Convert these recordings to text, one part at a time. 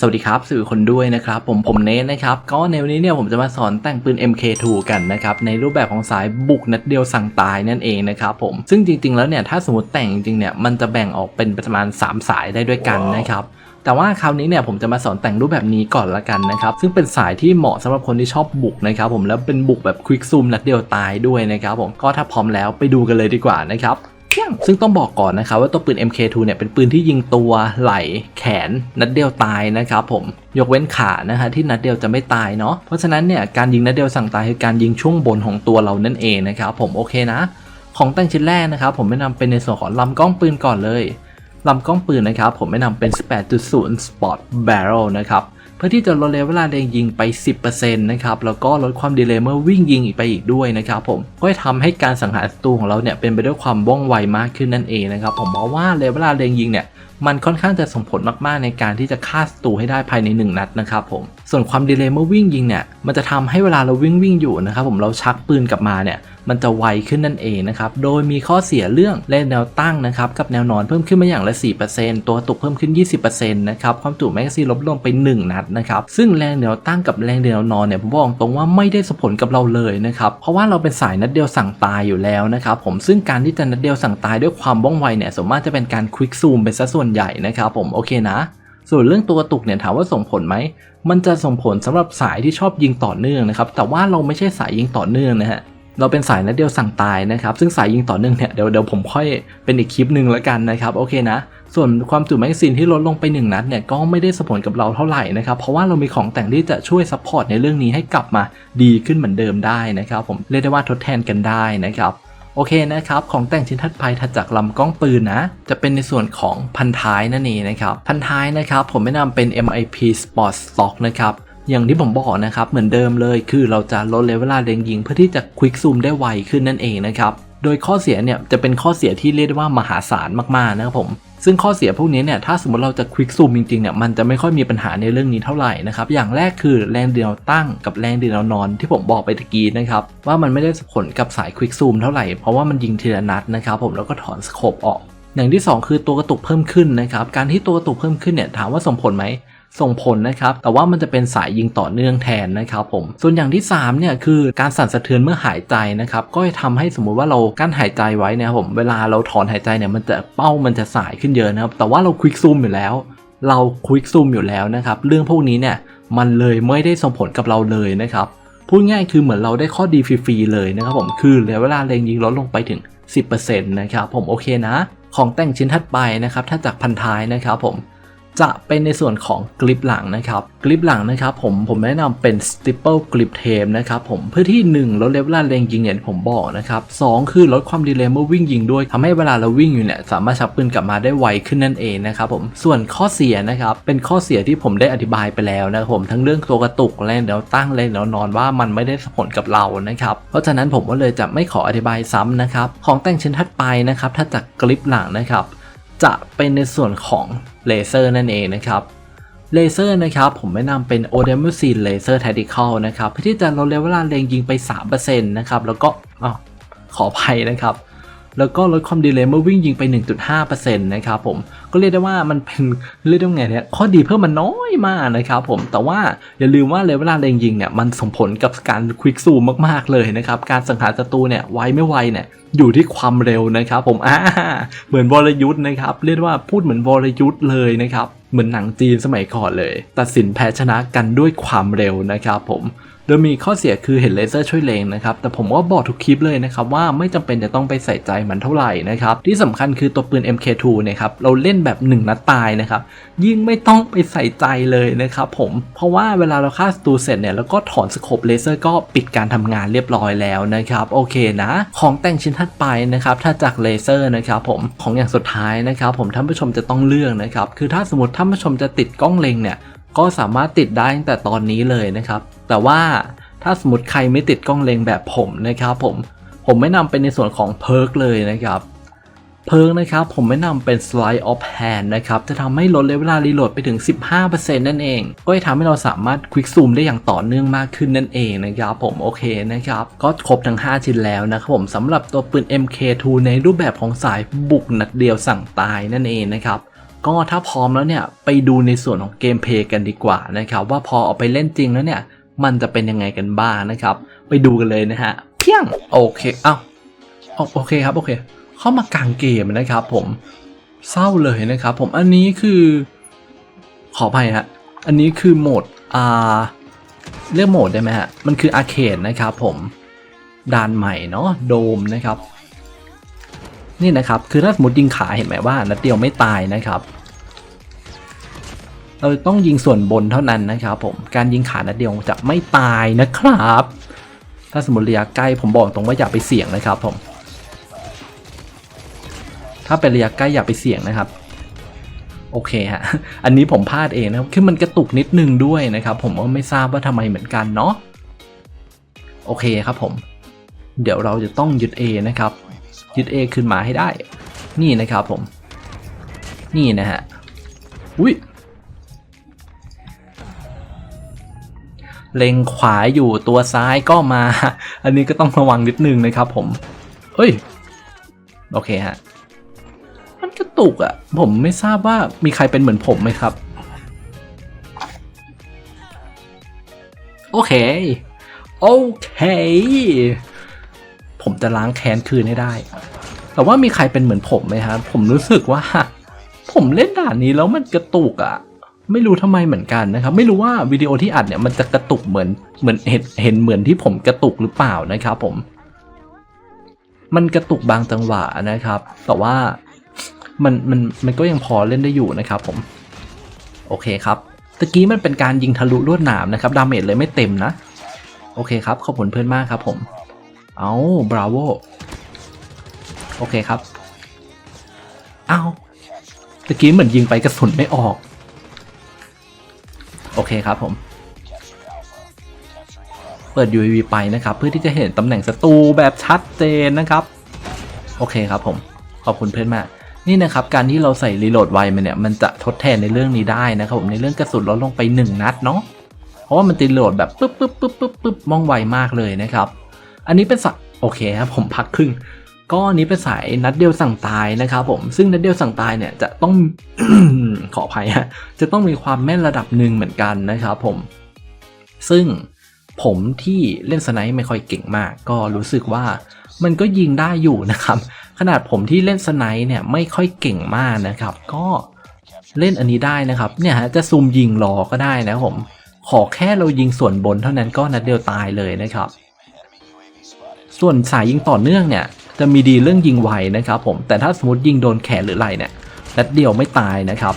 สวัสดีครับสื่อคนด้วยนะครับผมผมเนทนะครับก็ในวันนี้เนี่ยผมจะมาสอนแต่งปืน MK2 กันนะครับในรูปแบบของสายบุกนัดเดียวสั่งตายนั่นเองนะครับผมซึ่งจริง ๆ แล้วเนี่ยถ้าสมมติแต่งจริงๆเนี่ยมันจะแบ่งออกเป็นประมาณ 3 สายได้ด้วยกันนะครับแต่ว่าคราวนี้เนี่ยผมจะมาสอนแต่งรูปแบบนี้ก่อนละกันนะครับซึ่งเป็นสายที่เหมาะสำหรับคนที่ชอบบุกนะครับผมแล้วเป็นบุกแบบควิกซูมนัดเดียวตายด้วยนะครับผมก็ถ้าพร้อมแล้วไปดูกันเลยดีกว่านะครับเพีย งซึ่งต้องบอกก่อนนะครับว่าตัวปืน MK2 เนี่ยเป็นปืนที่ยิงตัวไหล่แขนนัดเดียวตายนะครับผมยกเว้นขานะฮะที่นัดเดียวจะไม่ตายเนาะเพราะฉะนั้นเนี่ยการยิงนัดเดียวสั่งตายคือการยิงช่วงบนของตัวเรานั่นเองนะครับผมโอเคนะของแต่งชิ้นแรกนะครับผมแนะนำเป็นในส่วนของลำกล้องปืนก่อนเลยลำกล้องปืนนะครับผมแนะนำเป็น 18.0 Sport Barrel นะครับ เพื่อที่จะลดเลเวลาเล็งยิงไป 10%นะครับแล้วก็ลดความดีเลย์เมื่อวิ่งยิงอีกไปอีกด้วยนะครับผมก็จะทำให้การสังหารศัตรูของเราเนี่ยเป็นไปด้วยความว่องไวมากขึ้นนั่นเองนะครับผมเพราะว่าเลเวลาเล็งยิงเนี่ยมันค่อนข้างจะส่งผลมากๆในการที่จะฆ่าศัตรูให้ได้ภายใน 1 นัดนะครับผมส่วนความดีเลย์เมื่อวิ่งยิงเนี่ยมันจะทำให้เวลาเราวิ่งวิ่งอยู่นะครับผมเราชักปืนกลับมาเนี่ย มันจะไวขึ้นนั่นเองนะครับ โดยมีข้อเสียเรื่องแรงแนวตั้งนะครับกับแนวนอนเพิ่มขึ้นมาอย่างละ 4%ตัวตกเพิ่มขึ้น 20%นะครับความจุแมกกาซีนลดลงไป 1 นัดนะครับ ซึ่งแรงแนวตั้งกับแรงแนวนอนเนี่ยผมบอกตรงว่าไม่ได้ส่งผลกับเราเลยนะครับ เพราะว่าเราเป็นสายนัดเดียวสั่งตายอยู่แล้วนะครับผมซึ่งการที่จะนัดเดียวสั่งตายด้วยความว่องไวเนี่ยสมมติจะเป็นการควิกซูมเป็นซะส่วนใหญ่นะครับผมโอเคนะส่วนเรื่องตัวตุกเนี่ยถามว่าส่งผลไหม มันจะส่งผลสำหรับสายที่ชอบยิงต่อเนื่องนะครับ แต่ว่าเราไม่ใช่สายยิงต่อเนื่องนะฮะ เราเป็นสายนัดเดียวสั่งตายนะครับ ซึ่งสายยิงต่อเนื่องเนี่ยเดี๋ยวเดี๋ยวผมค่อยเป็นอีกคลิปหนึ่งแล้วกันนะครับโอเคนะ ส่วนความจุแมกกาซีนที่ลดลงไป 1 นัดเนี่ยก็ไม่ได้ส่งผลกับเราเท่าไหร่นะครับเพราะว่าเรามีของแต่งที่จะช่วยซัพพอร์ตในเรื่องนี้ให้กลับมาดีขึ้นเหมือนเดิมได้นะครับ ผมเรียกได้ว่าทดแทนกันได้นะครับโอเคนะครับ ของแต่งชิ้นถัดไปถัดจากลำกล้องปืนนะ จะเป็นในส่วนของพันท้ายนั่นเองนะครับ พันท้ายนะครับ ผมแนะนำเป็น MIP Sport Stock นะครับ อย่างที่ผมบอกนะครับเหมือนเดิมเลยคือเราจะลดเลเวลาเล็งยิง เพื่อที่จะควิกซูมได้ไวขึ้นนั่นเองนะครับโดยข้อเสียเนี่ยจะเป็นข้อเสียที่เรียกได้ว่ามหาศาลมากๆนะครับผมซึ่งข้อเสียพวกนี้เนี่ยถ้าสมมติเราจะควิกซูมจริงๆเนี่ยมันจะไม่ค่อยมีปัญหาในเรื่องนี้เท่าไหร่นะครับอย่างแรกคือแรงเดียวตั้งกับแรงเดียวนอนที่ผมบอกไปตะกี้นะครับว่ามันไม่ได้ผลกับสายควิกซูมเท่าไหร่เพราะว่ามันยิงทีละนัดนะครับผมแล้วก็ถอนสโคปออกอย่างที่ 2 คือตัวกระตุกเพิ่มขึ้นนะครับการที่ตัวกระตุกเพิ่มขึ้นเนี่ยถามว่าส่งผลไหม ส่งผลนะครับ แต่ว่ามันจะเป็นสายยิงต่อเนื่องแทนนะครับผม ส่วนอย่างที่3เนี่ยคือการสั่นสะเทือนเมื่อหายใจนะครับ ก็จะทำให้สมมุติว่าเรากั้นหายใจไว้นะครับผม เวลาเราถอนหายใจเนี่ยมันจะเป้ามันจะสายขึ้นเยอะนะครับ แต่ว่าเราควิกซูมอยู่แล้ว เราควิกซูมอยู่แล้วนะครับ เรื่องพวกนี้เนี่ยมันเลยไม่ได้ส่งผลกับเราเลยนะครับพูดง่ายคือเหมือนเราได้ข้อดีฟรีๆเลยนะครับผมคือเหลือเวลาเล็งยิงลดลงไปถึง 10%นะครับผมโอเคนะ ของแต่งชิ้นถัดไปนะครับถ้าจากพันท้ายนะครับผม จะเป็นในส่วนของกริปหลังนะครับกริปหลังนะครับผมผมแนะนำเป็น Stipple Grip Tape นะครับผมเพื่อที่ 1 ลดเลเวลาเลงยิงอย่างที่ยผมบอกนะครับสองคือลดความดีเลย์เมื่อวิ่งยิงด้วยทำให้เวลาเราวิ่งอยู่เนี่ยสามารถชักปืนกลับมาได้ไวขึ้นนั่นเองนะครับผมส่วนข้อเสียนะครับเป็นข้อเสียที่ผมได้อธิบายไปแล้วนะครับผมทั้งเรื่องตัวกระตุกแรงเดี๋ยวตั้งแรงเดี๋ยวนอนว่ามันไม่ได้สผลกับเรานะครับเพราะฉะนั้นผมก็เลยจะไม่ขออธิบายซ้ำนะครับของแต่งชิ้นถัดไปนะครับถ้าจากกริปหลังนะครับจะเป็นในส่วนของ เลเซอร์นั่นเองนะครับเลเซอร์นะครับผมแนะนำเป็น o d e m u s i n Laser Tactical นะครับเพื่อที่จะลดระยะเวลาเล็งยิงไป 3%นะครับแล้วก็อ้าวขออภัยนะครับ แล้วก็ลดความดีเลย์เมื่อวิ่งยิงไป 1.5%นะครับผมก็เรียกได้ว่ามันเป็นเรียกได้ไงเนี่ยข้อดีเพิ่มมันน้อยมากนะครับผมแต่ว่าอย่าลืมว่าเลเวลาเล็งยิงเนี่ยมันส่งผลกับการควิกซูมมากๆเลยนะครับการสังหารศัตรูเนี่ยไวไม่ไวเนี่ยอยู่ที่ความเร็วนะครับผมอ่าเหมือนวรยุทธ์นะครับเรียกว่าพูดเหมือนวรยุทธ์เลยนะครับเหมือนหนังจีนสมัยก่อนเลย ตัดสินแพ้ชนะกันด้วยความเร็วนะครับผม โดยมีข้อเสียคือเห็นเลเซอร์ช่วยเลงนะครับแต่ผมว่าบอกทุกคลิปเลยนะครับว่าไม่จำเป็นจะต้องไปใส่ใจมันเท่าไหร่นะครับที่สำคัญคือตัวปืน MK2 เนี่ยครับเราเล่นแบบ 1 นัดตายนะครับยิ่งไม่ต้องไปใส่ใจเลยนะครับผมเพราะว่าเวลาเราฆ่าศัตรูเสร็จเนี่ยแล้วก็ถอนสโคปเลเซอร์ก็ปิดการทำงานเรียบร้อยแล้วนะครับโอเคนะ ของแต่งชิ้นถัดไปนะครับถ้าจากเลเซอร์นะครับผมของอย่างสุดท้ายนะครับผมท่านผู้ชมจะต้องเลือกนะครับคือถ้าสมมติท่านผู้ชมจะติดกล้องเล็งเนี่ย ก็สามารถติดได้ตั้งแต่ตอนนี้เลยนะครับ แต่ว่าถ้าสมมติใครไม่ติดกล้องเล็งแบบผมนะครับผมผมไม่นำเป็นในส่วนของเพิร์กเลยนะครับเพิร์กนะครับผมไม่นำเป็น slide of hand นะครับจะทำให้ลดเลเวลารีโหลดไปถึง 15%นั่นเอง ก็จะทำให้เราสามารถควิกซูมได้อย่างต่อเนื่องมากขึ้นนั่นเองนะครับผมโอเคนะครับก็ครบทั้ง 5 ชิ้นแล้วนะครับผมสำหรับตัวปืน MK2 ในรูปแบบของสายบุกนัดเดียวสั่งตายนั่นเองนะครับ ก็ถ้าพร้อมแล้วเนี่ยไปดูในส่วนของเกมเพลย์กันดีกว่านะครับว่าพอเอาไปเล่นจริงแล้วเนี่ยมันจะเป็นยังไงกันบ้างนะครับ ไปดูกันเลยนะฮะเพียงโอเคเอ้าโอโอเคครับโอเค เข้ามากลางเกมนะครับ ผมเศร้าเลยนะครับ ผมอันนี้คือขออภัยฮะอันนี้คือโหมดอ่าเรียกโหมดได้ไหมฮะมันคืออาร์เคดนะครับ ผมด่านใหม่เนาะโดมนะครับ นี่นะครับคือถ้าสมมติยิงขาเห็นไหมว่านัดเดียวไม่ตายนะครับ เราต้องยิงส่วนบนเท่านั้นนะครับผมการยิงขานัดเดียวจะไม่ตายนะครับ ถ้าสมมติระยะใกล้ผมบอกตรงว่าอย่าไปเสี่ยงนะครับผม ถ้าเป็นระยะใกล้อย่าไปเสี่ยงนะครับโอเคฮะ อันนี้ผมพลาดเองนะครับ คือมันกระตุกนิดนึงด้วยนะครับ ผมก็ไม่ทราบว่าทำไมเหมือนกันเนาะ โอเคครับผม เดี๋ยวเราจะต้องยึด A นะครับ ยึด A ขึ้นมาให้ได้ นี่นะครับผม นี่นะฮะ อุ้ย เล็งขวาอยู่ตัวซ้ายก็มา อันนี้ก็ต้องระวังนิดนึงนะครับผม เฮ้ย โอเคฮะ มันกระตุกอะ่ะ ผมไม่ทราบว่ามีใครเป็นเหมือนผมไหมครับ โอเค โอเค ผมจะล้างแค้นคืนให้ได้ แต่ว่ามีใครเป็นเหมือนผมไหมครับ ผมรู้สึกว่า ผมเล่นด่านนี้แล้วมันกระตุกอะ่ะ ไม่รู้ทำไมเหมือนกันนะครับ ไม่รู้ว่าวิดีโอที่อัดเนี่ยมันจะกระตุกเหมือนเหมือนเห็นเห็นเหมือนที่ผมกระตุกหรือเปล่านะครับผม มันกระตุกบางจังหวะนะครับ แต่ว่ามันมันมันก็ยังพอเล่นได้อยู่นะครับผม โอเคครับตะกี้มันเป็นการยิงทะลุลวดหนามนะครับดาเมจเลยไม่เต็มนะ โอเคครับ ขอบคุณเพื่อนมากครับผม เอาบราโวโอเคครับ เอาตะกี้เหมือนยิงไปกระสุนไม่ออก โอเคครับผม เปิด UAV ไปนะครับ เพื่อที่จะเห็นตำแหน่งศัตรูแบบชัดเจนนะครับ โอเคครับผม ขอบคุณเพื่อนมาก นี่นะครับ การที่เราใส่รีโหลดไวมาเนี่ย มันจะทดแทนในเรื่องนี้ได้นะครับผมในเรื่องกระสุนลดลงไป 1 นัดเนาะเพราะว่ามันตีโหลดแบบปึ๊บปึ๊บปึ๊บปึ๊บปึ๊บว่องไวมากเลยนะครับ อันนี้เป็นสักโอเคครับผมพักครึ่ง ก็อันนี้เป็นสายนัดเดียวสั่งตายนะครับผมซึ่งนัดเดียวสั่งตายเนี่ยจะต้องขออภัยฮะจะต้องมีความแม่นระดับหนึ่งเหมือนกันนะครับผม ซึ่งผมที่เล่นสไนป์ไม่ค่อยเก่งมาก ก็รู้สึกว่ามันก็ยิงได้อยู่นะครับ ขนาดผมที่เล่นสไนป์เนี่ยไม่ค่อยเก่งมากนะครับ ก็เล่นอันนี้ได้นะครับ เนี่ยฮะจะซูมยิงรอก็ได้นะครับผม ขอแค่เรายิงส่วนบนเท่านั้นก็นัดเดียวตายเลยนะครับ ส่วนสายยิงต่อเนื่องเนี่ย จะมีดีเรื่องยิงไวนะครับผมแต่ถ้าสมมติยิงโดนแขนหรือไหล่เนี่ยนัดเดียวไม่ตายนะครับ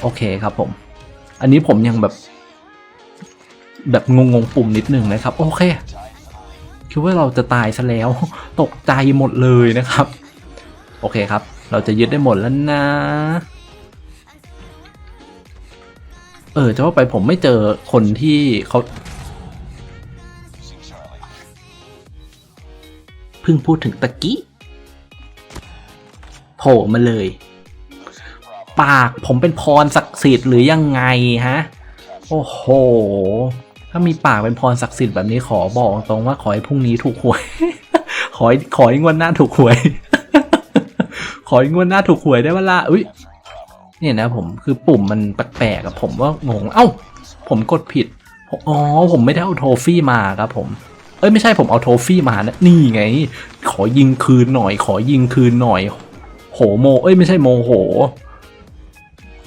โอเคครับผม อันนี้ผมยังแบบ แบบงงๆปุ่มนิดนึงนะครับ โอเคคิดว่าเราจะตายซะแล้ว ตกใจหมดเลยนะครับ โอเคครับ เราจะยึดได้หมดแล้วนะ เออจะว่าไปผมไม่เจอคนที่เขา พิ่งพูดถึงตะกี้โผล่มาเลย ปากผมเป็นพรศักดิ์สิทธิ์หรือยังไงฮะ โอ้โห ถ้ามีปากเป็นพรศักดิ์สิทธิ์แบบนี้ขอบอกตรงว่าขอให้พรุ่งนี้ถูกหวย ขอให้ขอให้งวดหน้าถูกหวย ขอให้งวดหน้าถูกหวยได้เวลาอุ้ยเนี่ยนะผมคือปุ่มมันแปลกๆกับผมว่างง เอ้า ผมกดผิด อ๋อ ผมไม่ได้เอาโทฟี่มาครับผม เอ้ยไม่ใช่ผมเอาโทฟี่มานะนี่ไง ขอยิงคืนหน่อย ขอยิงคืนหน่อย โหโม เอ้ยไม่ใช่โมโห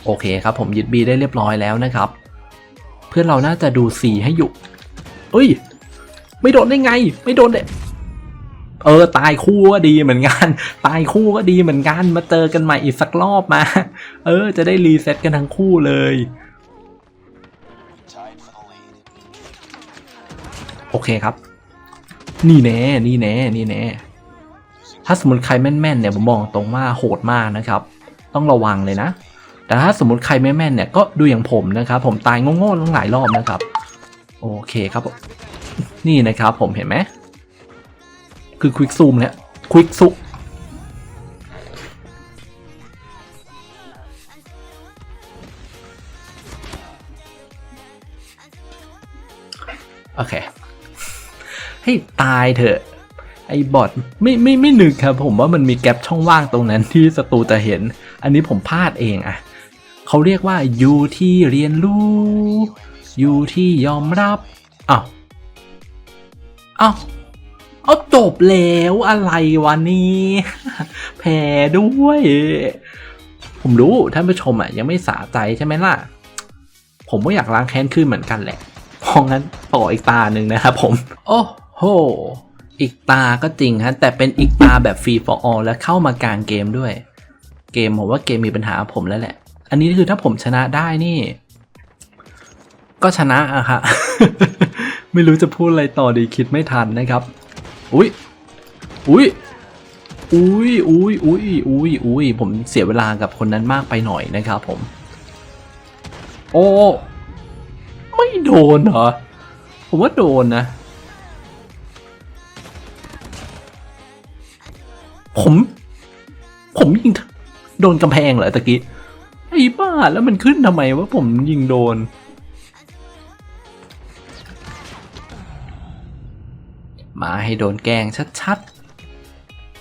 โอเคครับ ผมยึดบีได้เรียบร้อยแล้วนะครับ เพื่อนเราน่าจะดูสีให้อยู่ เอ้ย ไม่โดนได้ไง ไม่โดนเด็เออตายคู่ก็ดีเหมือนกัน ตายคู่ก็ดีเหมือนกัน มาเจอกันใหม่อีกสักรอบมา เออ จะได้รีเซ็ตกันทั้งคู่เลยโอเคครับ นี่แน่ นี่แน่ นี่แน่ ถ้าสมมติใครแม่นๆเนี่ยผมบอกตรงว่าโหดมากนะครับ ต้องระวังเลยนะ แต่ถ้าสมมติใครไม่แม่นเนี่ยก็ดูอย่างผมนะครับ ผมตายโง่ๆตั้งหลายรอบนะครับ โอเคครับ นี่นะครับผมเห็นไหม คือควิกซูมเนี่ยควิกซูโอเค ให้ตายเถอะ ไอ้บอทไม่ไม่ไม่นึกครับ ผมว่ามันมีแกลบช่องว่างตรงนั้นที่ศัตรูจะเห็น อันนี้ผมพลาดเองอะเขาเรียกว่าอยู่ที่เรียนรู้อยู่ที่ยอมรับอ้าวอ้าวเอาจบแล้วอะไรวะนี่แพ้ด้วย ผมรู้ท่านผู้ชมอะ ยังไม่สะใจใช่ไหมล่ะ ผมก็อยากล้างแค้นขึ้นเหมือนกันแหละเพราะงั้นต่ออีกตาหนึ่งนะครับผม โอ้ โห อีกตาก็จริงฮะ แต่เป็นอีกตาแบบฟรี for all และเข้ามากลางเกมด้วย เกมผมว่าเกมมีปัญหาผมแล้วแหละ อันนี้คือถ้าผมชนะได้นี่ ก็ชนะอะค่ะ ไม่รู้จะพูดอะไรต่อดีคิดไม่ทันนะครับ อุ้ยอุ้ยอุ้ยอุ้ยอุ้ยอุ้ยอุ้ยผมเสียเวลากับคนนั้นมากไปหน่อยนะครับผม โอ้ ไม่โดนเหรอ ผมว่าโดนนะ ผม ผมยิงโดนกำแพงเหรอตะกี้ ไอ้บ้าแล้วมันขึ้นทำไมว่าผมยิงโดน มาให้โดนแกงชัด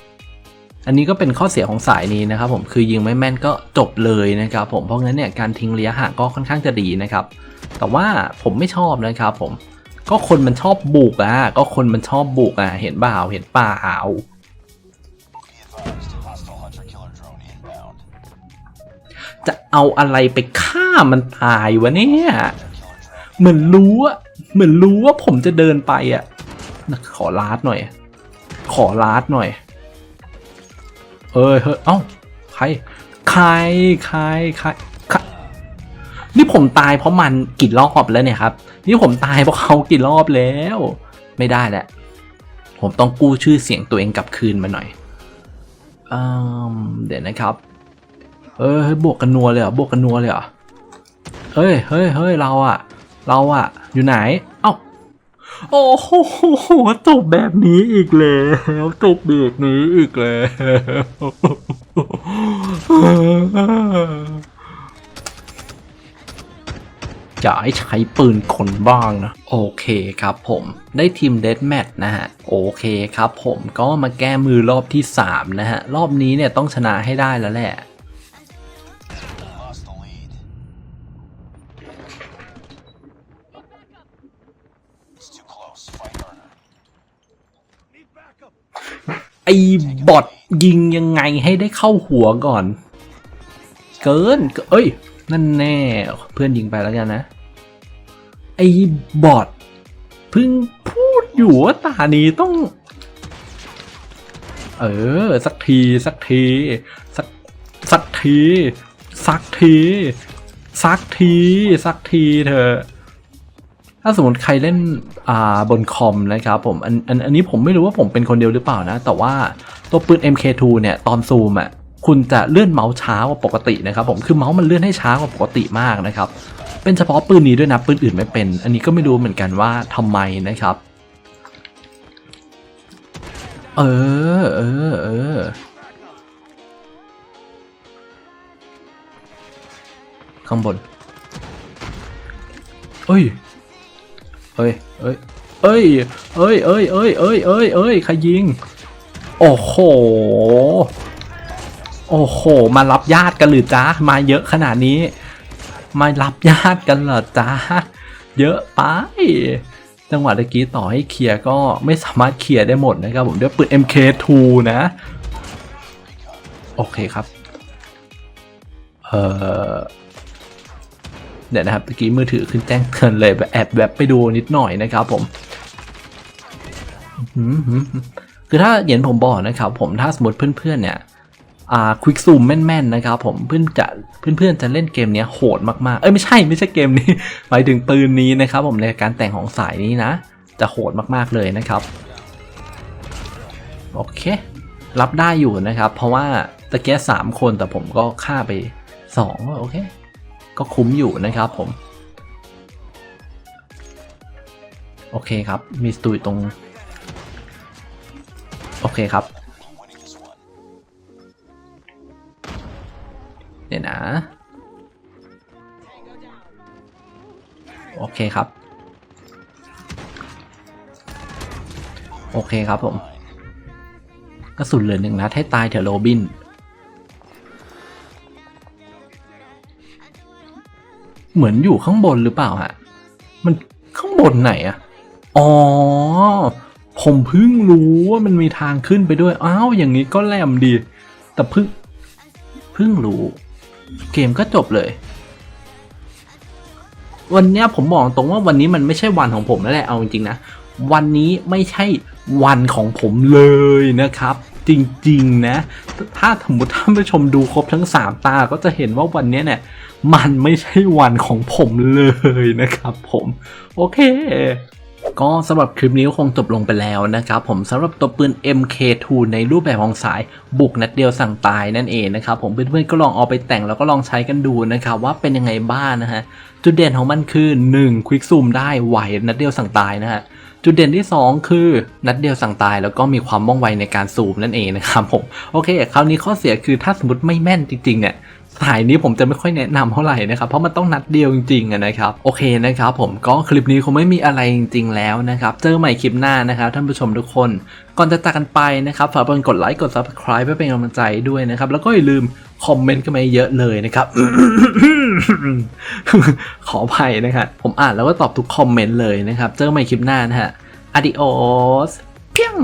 ๆ อันนี้ก็เป็นข้อเสียของสายนี้นะครับผมคือยิงไม่แม่นก็จบเลยนะครับผมเพราะงั้นเนี่ยการทิ้งระยะห่างก็ค่อนข้างจะดีนะครับ แต่ว่าผมไม่ชอบนะครับผมก็คนมันชอบบุกอะ ก็คนมันชอบบุกอะ เห็นเปล่าเห็นเปล่า Be จะเอาอะไรไปฆ่ามันตายวะเนี่ย เหมือนรู้อะเหมือนรู้ว่าผมจะเดินไปอะขอลาดหน่อย ขอลาดหน่อย เอ้ยเฮ้ยเอ้าใครใคร ใคร ใคร ใคร นี่ผมตายเพราะมันกี่รอบแล้วเนี่ยครับ นี่ผมตายเพราะเขากี่รอบแล้ว ไม่ได้แหละ ผมต้องกู้ชื่อเสียงตัวเองกลับคืนมาหน่อยอืม เดี๋ยวนะครับ เอ้ยเฮ้ยบวกกันนัวเลยเหรอบวกกันนัวเลยเหรอเฮ้ยเฮ้ยเฮ้ยเราอะเราอะอยู่ไหน เอ้าโอ้โหจบแบบนี้อีกแล้วจบแบบนี้อีกแล้ว จะให้ใช้ปืนคนบ้างนะ โอเคครับผมได้ทีมเดดแมทนะฮะ โอเคครับผมก็มาแก้มือรอบที่ 3 นะฮะ รอบนี้เนี่ยต้องชนะให้ได้แล้วแหละไอ้บอทยิงยังไงให้ได้เข้าหัวก่อน เกิน เอ้ย นั่นแน่เพื่อนยิงไปแล้วกันนะ ไอ้บอทเพิ่งพูดอยู่ว่าตานี้ต้อง เออ สักที สักที สักสักที สักที สักที สักทีเถอถ้าสมมติใครเล่นอ่าบนคอมนะครับผมอันอันอันนี้ผมไม่รู้ว่าผมเป็นคนเดียวหรือเปล่านะ แต่ว่าตัวปืน MK2 เนี่ย ตอนซูมอะ คุณจะเลื่อนเมาส์ช้ากว่าปกตินะครับผมคือเมาส์มันเลื่อนให้ช้ากว่าปกติมากนะครับเป็นเฉพาะปืนนี้ด้วยนะปืนอื่นไม่เป็น อันนี้ก็ไม่รู้เหมือนกันว่าทำไมนะครับ เออเออเออข้างบนเอ้ยเอ้ยเอ้ยเอ้ยเอ้ยเอ้ยเอ้ยเอ้ยเอ้ยเอ้ยใครยิง โอ้โห โอ้โห มารับญาติกันหรือจ้ามาเยอะขนาดนี้ มารับญาติกันเหรอจ้าเยอะไป จังหวะตะกี้ต่อให้เคลียร์ก็ไม่สามารถเคลียร์ได้หมดนะครับผมด้วยปืน MK2 นะ โอเคครับ เออเดี๋ยวนะครับเมื่อกี้มือถือขึ้นแจ้งเตือนเลยแบบแอบแบบไปดูนิดหน่อยนะครับผมคือถ้าเห็นผมบอกนะครับผมถ้าสมมติเพื่อนๆเนี่ย อ่าควิกซูมแม่นๆนะครับผมเพื่อนจะเพื่อนๆจะเล่นเกมนี้โหดมากๆ เอ้ยไม่ใช่ไม่ใช่เกมนี้หมายถึงปืนนี้นะครับผมในการแต่งของสายนี้นะ จะโหดมากๆเลยนะครับโอเค รับได้อยู่นะครับ เพราะว่าตะเกียสามคนแต่ผมก็ฆ่าไปสองโอเค ก็คุ้มอยู่นะครับผม โอเคครับ มีสตูอยู่ตรง โอเคครับ เดี๋ยวนะ โอเคครับ โอเคครับผม กระสุนเหลือหนึ่งนัดให้ตายเถอะโรบิน เหมือนอยู่ข้างบนหรือเปล่าฮะ มันข้างบนไหนอะอ๋อ ผมเพิ่งรู้ว่ามันมีทางขึ้นไปด้วย อ้าว อย่างนี้ก็แหลมดี แต่เพิ่งเพิ่งรู้ เกมก็จบเลย วันนี้ผมบอกตรงว่าวันนี้มันไม่ใช่วันของผมแล้วแหละเอาจริงๆนะวันนี้ไม่ใช่วันของผมเลยนะครับ จริงๆนะ ถ้าสมมติท่านผู้ชมดูครบทั้ง 3 ตาก็จะเห็นว่าวันนี้เนี่ย มันไม่ใช่วันของผมเลยนะครับผม โอเค ก็สำหรับคลิปนี้คงจบลงไปแล้วนะครับผมสำหรับตัวปืน MK2 ในรูปแบบของสายบุกนัดเดียวสั่งตายนั่นเองนะครับผมเพื่อนๆก็ลองเอาไปแต่งแล้วก็ลองใช้กันดูนะครับว่าเป็นยังไงบ้างนะฮะจุดเด่นของมันคือ 1 ควิกซูมได้ไหวนัดเดียวสั่งตายนะฮะจุดเด่นที่ 2 คือนัดเดียวสั่งตายแล้วก็มีความว่องไวในการซูมนั่นเองนะครับผมโอเคคราวนี้ข้อเสียคือถ้าสมมติไม่แม่นจริงๆเนี่ย สายนี้ผมจะไม่ค่อยแนะนำเท่าไหร่นะครับ เพราะมันต้องนัดเดียวจริงๆนะครับ โอเคนะครับผมก็คลิปนี้คงไม่มีอะไรจริง ๆ แล้วนะครับ เจอใหม่คลิปหน้านะครับท่านผู้ชมทุกคน ก่อนจะจากกันไปนะครับฝากกดไลค์กด subscribe เพื่อเป็นกำลังใจด้วยนะครับ แล้วก็อย่าลืมคอมเมนต์กันมาเยอะเลยนะครับ ขออภัยนะครับผมอ่านแล้วก็ตอบทุกคอมเมนต์เลยนะครับ เจอใหม่คลิปหน้านะฮะ adios เพียง